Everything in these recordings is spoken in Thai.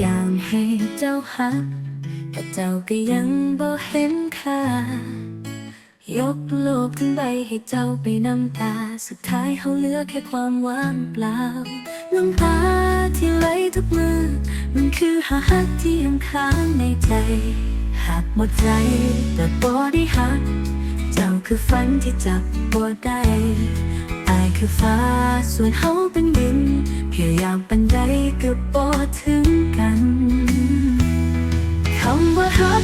อยากให้เจ้าหักแต่เจ้าก็ยังบ่เห็นค่ายกโลกทั้งใบให้เจ้าไปน้ำตา สุดท้ายเขาเหลือแค่ความว่างเปล่าน้ำตาที่ไหลทุกมือ มันคือหาหักที่ยังค้างในใจหักหมดใจแต่บ่ได้หัก เจ้าคือฝันที่จับบ่ได้อายคือฟ้าส่วนเขาเป็นดินพยายามปันใดก็บ่ถ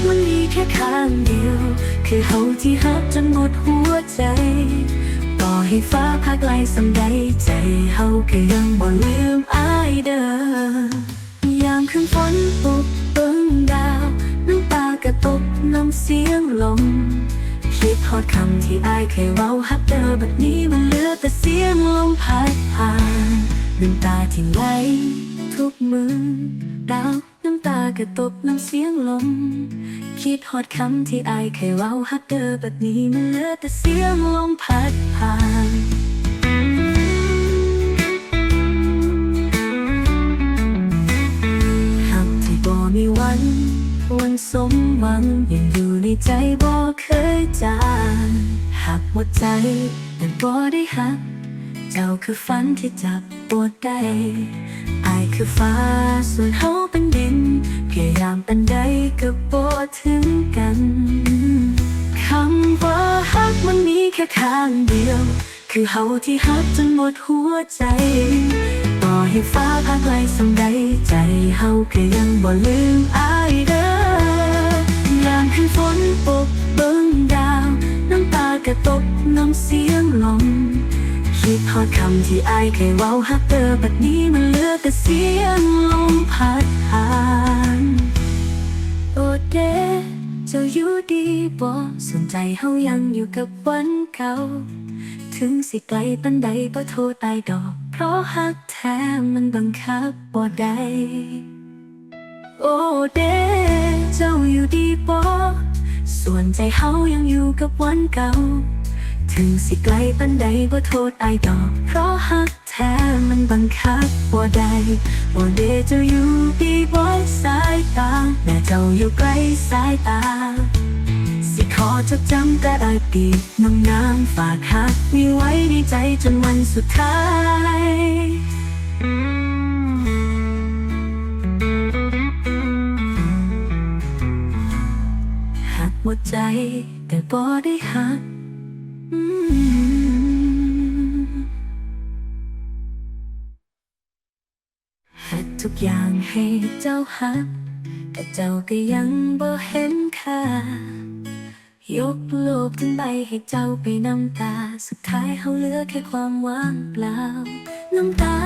ว่าฮักมันมีแค่ข้างเดียว คือเขาที่ฮักจนหมดหัวใจต่อให้ฟ้าพักไกลสำใดใจเขาก็ยังบ่ลืมอายเด้อยามคืนฝนตกเบิ่งดาวน้ำตากระตกน้ำเสียงลมคิดฮอดคำที่อายเคยเว้าฮักเด้อแบบนี้มันเหลือแต่เสียงลมพัดผ่านน้ำตาที่ไหลทุกมือดาว ระตกน้ำเสียงลม คิดฮอดคำที่อายเคยเว้าฮักเดอแบบนี้มันเหลือแต่เสียงลมพัดผ่านหักที่บ่มีวัน วันสมหวังยังอยู่ในใจบ่เคยจางหักหมดใจแต่บ่ได้หัก เจ้าคือฝันที่จับปวดได้อายคือฟ้าส่วนเขาเป็นดินามปันใดก็บ่ถึงกันคำว่าฮักมันมีแค่ข้างเดียว คือเฮาที่ฮักจนหมดหัวใจต่อให้ฟ้าพักไกลสำใดใจเฮาก็ยังบ่ลืมอายเด้อยามคืนฝนปกเบิ่งดาว น้ำตากระตกน้ำเสียงลมคิดฮอดคำที่อายเคยเว้าฮักเด้อบัดนี้มันเหลือแต่เสียงลมพัดผ่าน เจ้าอยู่ดีบ่สนใจเฮายังอยู่กับวันเก่า ถึงสิไกลปันใดก็โทษตายดอก เพราะฮักแท้มันบังคับบ่ได้โอเดเจ้าอยู่ดีบ่ส่วนใจเฮายังอยู่กับวันเก่า ถึงสิไกลปันใดบ่โทษไอดอก เพราะฮักแท้มันบังคับบ่ได้บ่เดจ้าอยู่ดีบ่สายตาแม่เจ้าอยู่ใกลสายตา สิขอจดจำแต่อดีตน้ำน้ำฝากฮักมีไว้ในใจจนวันสุดท้ายหักหมดใจแต่บ่ได้หัก หักทุกอย่างให้เจ้าหัก แต่เจ้าก็ยังบ่เห็นค่ายกโลกทั้งใบให้เจ้าไปน้ำตา สุดท้ายเขาเหลือแค่ความว่างเปล่า น้ำตา